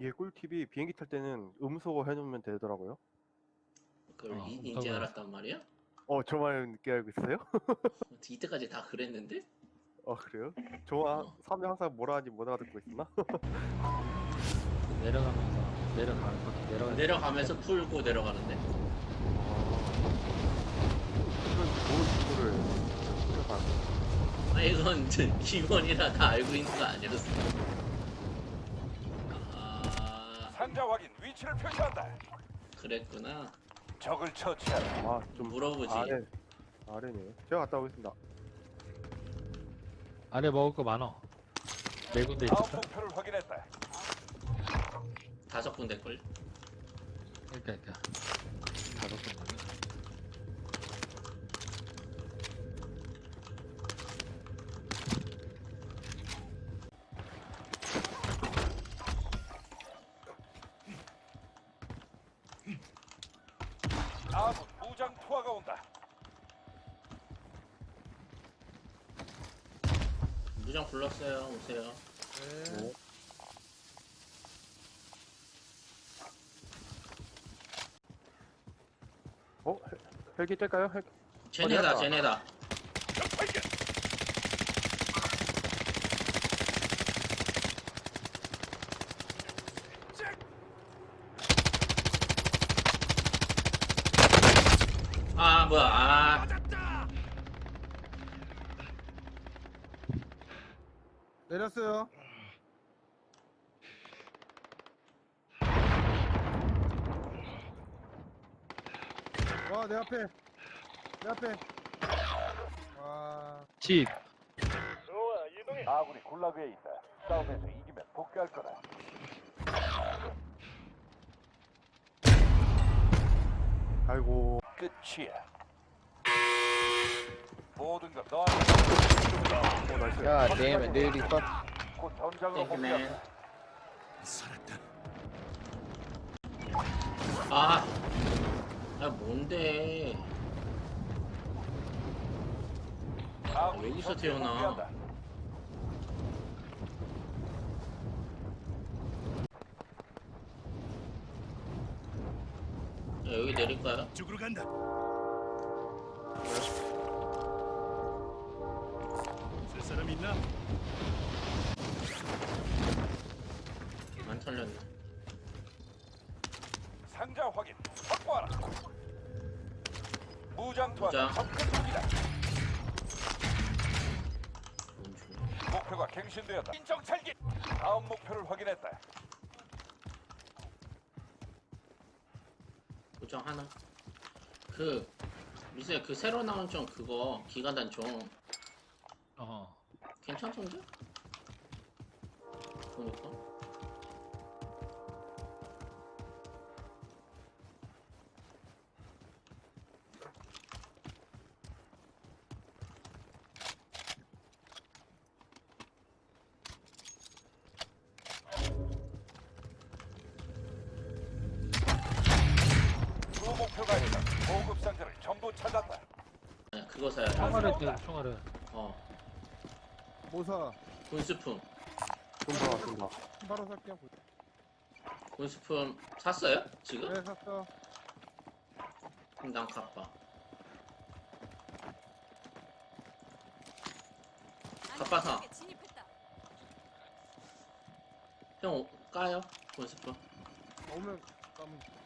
이게 꿀팁이 비행기 탈 때는 음소 해놓으면 되더라고요. 그걸 어, 이, 그거 이제 알았어. 알았단 말이야? 어, 저만 늦게 알고 있어요? 이때까지 다 그랬는데? 어, 그래요? 저와 어. 삼이 항상 뭐라 하는지 못 알아듣고 있었나? 내려가면서 내려가면서 내려가 내려가면서 풀고 내려가는데? 이런 좋은 친구를 생각하고 아 이건 기본이라 다 알고 있는 거 아니었어? 위치를 표시한다. 그랬구나. 적을 처치하라. 아, 좀 물어보지. 아래 아래네. 제가 갔다 오겠습니다. 아래 먹을 거 많어 네 군데 다음 있을까? 목표를 확인했다. 다섯 군데 걸. 그러니까 그러니까 다섯 군데 아군 무장 투하가 온다. 무장 불렀어요. 오세요. 네. 어? 헬- 헬기 뗄까요? 헬... 쟤네다 어디야? 쟤네다. 아 뭐야 아 맞았다. 내렸어요. 와, 내 앞에. 내 앞에. 와, 집 좋아 이동해. 아군이 굴라그에 있다. 싸움에서 이기면 복귀할 거다. 아이고. 끝이야. 모든 것 너한테 어, 나이스. God damn it, dude. He fuck. 곧 전장으로 땡큐맨. 복귀한다. 아, 아 뭔데? 아군이 여기서 태어나. 복귀한다. 야, 여기 내릴까요? 죽으러 간다. 안 털렸네. 상자 확인. 확보하라. 무장 투하. 접근 중이다. 목표가 갱신되었다. 인정 찰기. 다음 목표를 확인했다. 고정 하나. 그 미세 그 새로 나온 좀 그거 기가단 좀어 괜찮던데? 보니까. 보급 상자를 전부 찾았다. 아니, 그거 사야 돼. 총알을 떼 총알을 어, 모사. 군수품. 좀 들어왔습니다. 바로 살게요. 군수품 샀어요? 지금? 네, 샀어. 그럼 난 갚아. 갚아서. 진입했다. 형 오- 까요? 군수품. 오면 까면.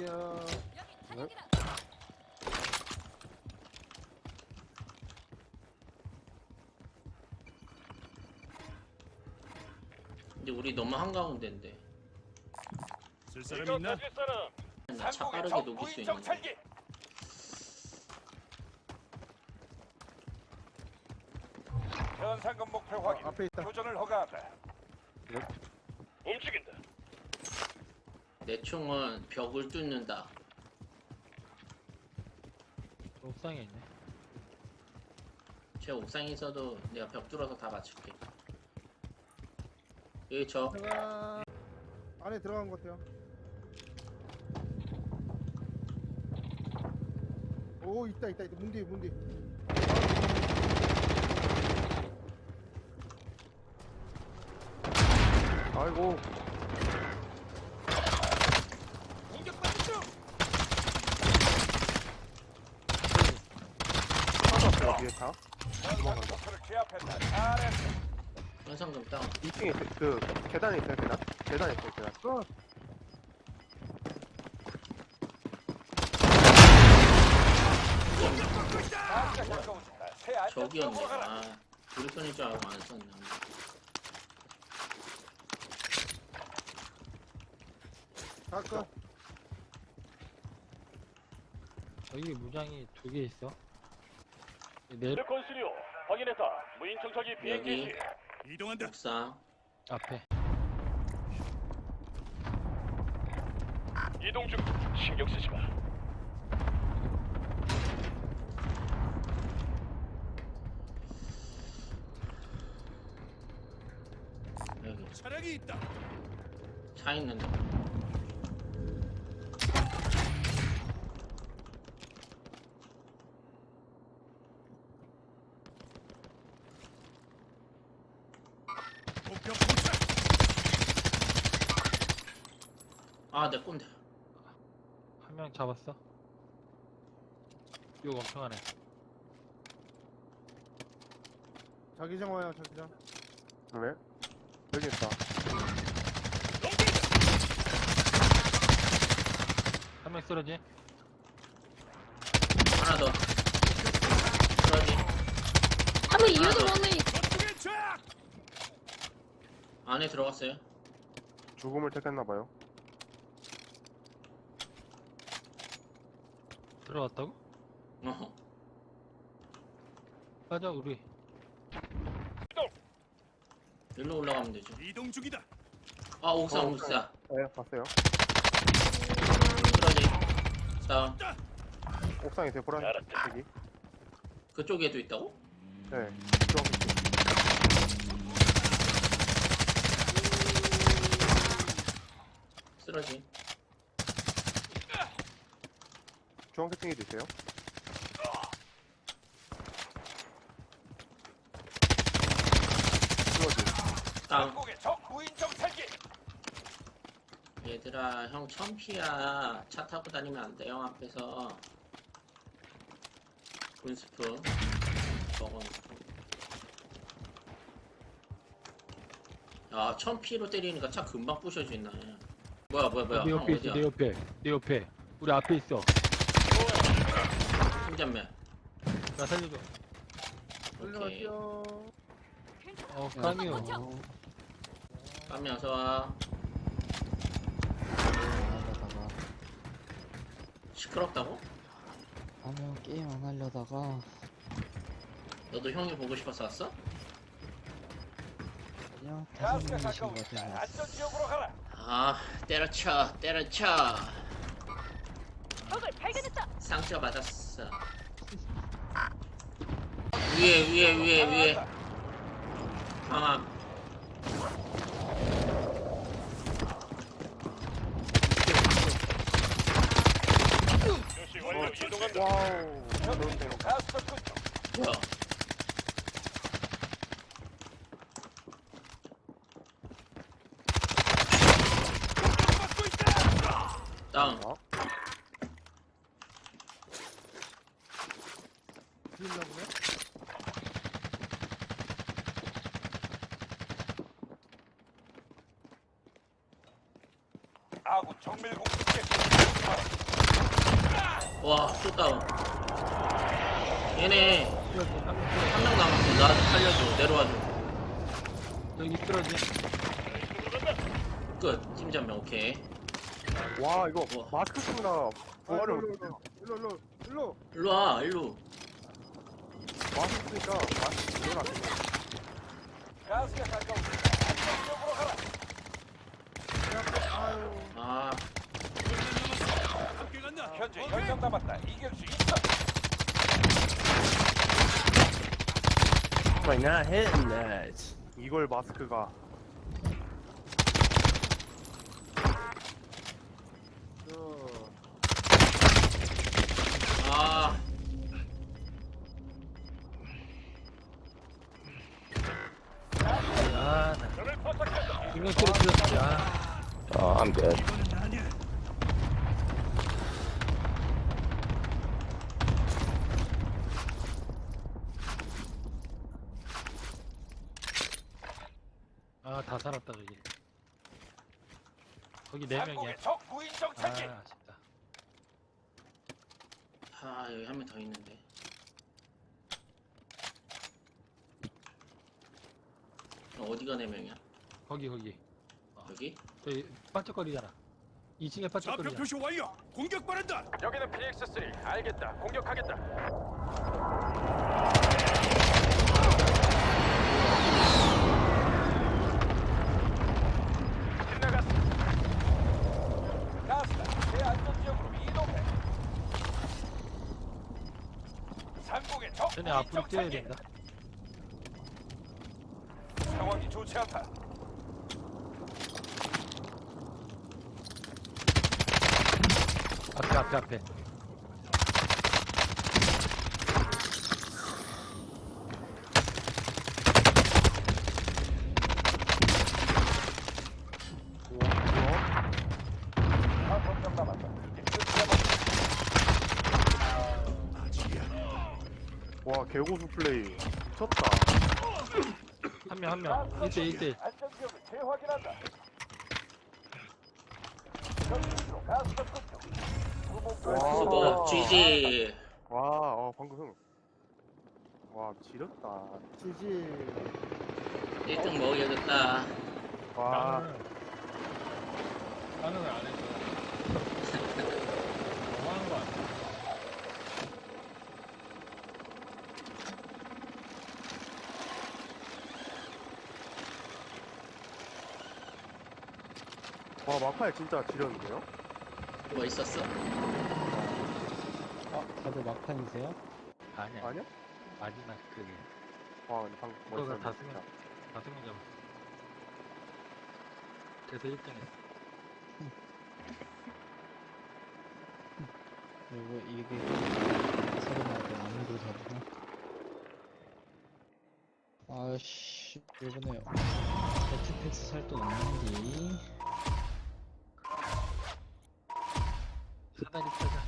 갈게요. 근데 우리 너무 한가운데인데. 쓸 사람 있나? 나차 상공의 빠르게 적 녹일 수 있는데. 찰기. 현상금 목표 확인. 앞에 있다. 교전을 허가한다. 네. 움직인다. 내 총은 벽을 뚫는다. 옥상에 있네. 제 옥상에서도 내가 벽 뚫어서 다 맞출게. 여기 저 제가 안에 들어간 것 같아요. 오 있다 있다 있다 문디 문디 아이고 뒤에 다. 도망간다. 목표를 제압했다. 잘했어. 현상금 다운 2층에 그, 그 계단에 있어요 계단. 계단에 있어요 계단. 가스가 가까워진다. 새 안전 저기였네 가라. 아 우리 편인 줄 알고 안 썼네 가까. 여기 무장이 두 개 있어. 내 컨시리오 확인했다. 무인 정찰기 비행기 시. 이동한다. 옥상 앞에. 이동 중. 신경 쓰지 마. 여기 차량이 있다. 차 있는데 아내 꼰대 한명 잡았어. 욕 엄청 하네. 자기장 와요 자기장. 왜? 여기 있다. 한 명 쓰러지? 하나 더 그러지 한번 이유도 저쪽에 쫙. 안에 들어갔어요 죽음을 택했나봐요. 들어갔다고? 어허 가자 우리. 일로 올라가면 되죠 이동 중이다. 아 옥상 어, 옥상 네, 봤어요. 그러지 다운 옥상에 있어요 보라색 색이. 그쪽에도 있다고? 네. 쓰러지 주황색 한국의 적 무인 정찰기. 얘들아 형 천피야 차 타고 다니면 안 돼요 앞에서 군스프 먹어놓고 야 천피로 때리니까 차 금방 부셔지네 뭐야 뭐야 뭐야 내 형 옆에 어디야 있어. 내 옆에. 내 옆에. 우리 앞에 있어. 팀전맨 나 살려줘. 오케이 올라갈게요. 어 깡이요. 까미 어서 와 하려다가 시끄럽다고? 아니요 게임 안 하려다가 너도 형이 보고 싶어서 왔어? 그냥 다섯 가스가 명이신 것 가까워진다. 같아서 안전 지역으로 가라. 아 때려쳐 때려쳐 적을 발견했다. 상처 받았어 위에 위에 위에 위에 강함 표시 완료. 이동한다. 와우. 좋은데요. 뭐야. 다운 어? 뒤있나 보네. 아군 정밀 공격에 와, 또 다운. 얘네 한 명 남았어. 나 살려줘. 내려와줘. 여기 쓰러지. 끝. 팀전면 오케이. 와 이거 우와. 마스크 쓰느라 아, 부활을 일로 못해요. 일로 일로 일로. 일로 와, 일로. 마스크 쓰니까 마스크 들어가. 가스가 가까워진다. 안전 지역으로 가라. 아유. 아, 현재 10 명 남았다. 이길 수 있어. 이걸 마스크가 저. 아. 아, 나 포착했다. 두명 때려치웠지. 아, 아, I'm good. 아, 다 살았다, 저기. 거기 네 명이야. 적 아, 정찰기. 아쉽다. 아 여기 한 명 더 있는데 어, 어디가 네 명이야? 거기, 거기. 여기? 저기, 반짝거리잖아. 2층에 반짝거리잖아. 표시 완료. 공격 바란다. 여기는 PX 3. 알겠다. 공격하겠다. 빗나갔어. 가스다. 제 안전 지역으로 이동해. 무인 앞으로 뛰어야. 된다. 상황이 좋지 않다. 앞에, 앞에, 앞에. 다섯 명 남았다. 이제 끝이야. 와 개고수 플레이 미쳤다. 한 명, 한 명. 1대1, 1대1. 안전 지역을 재확인한다. 전진으로 가스 접근 중. 와. 수고 GG 와, 어 방금 와 지렸다. 지지 1등 먹여줬다 와, 반응을 안 했어. 너무한 거 아니야? 와 마파에 진짜 지렸는데요? 뭐 있었어? 아 다들 막판이세요? 아니야. 아니야? 마지막 그게. 와, 근데 방금 그거가 멋있었네, 다섯 명. 진짜. 다섯 명 잡았어. 그래서 1등 했어. 그리고 이게 서른하고 아무도 잡으나? 아씨 이번에 배트팩스 살 돈 없는데 사다리 타자.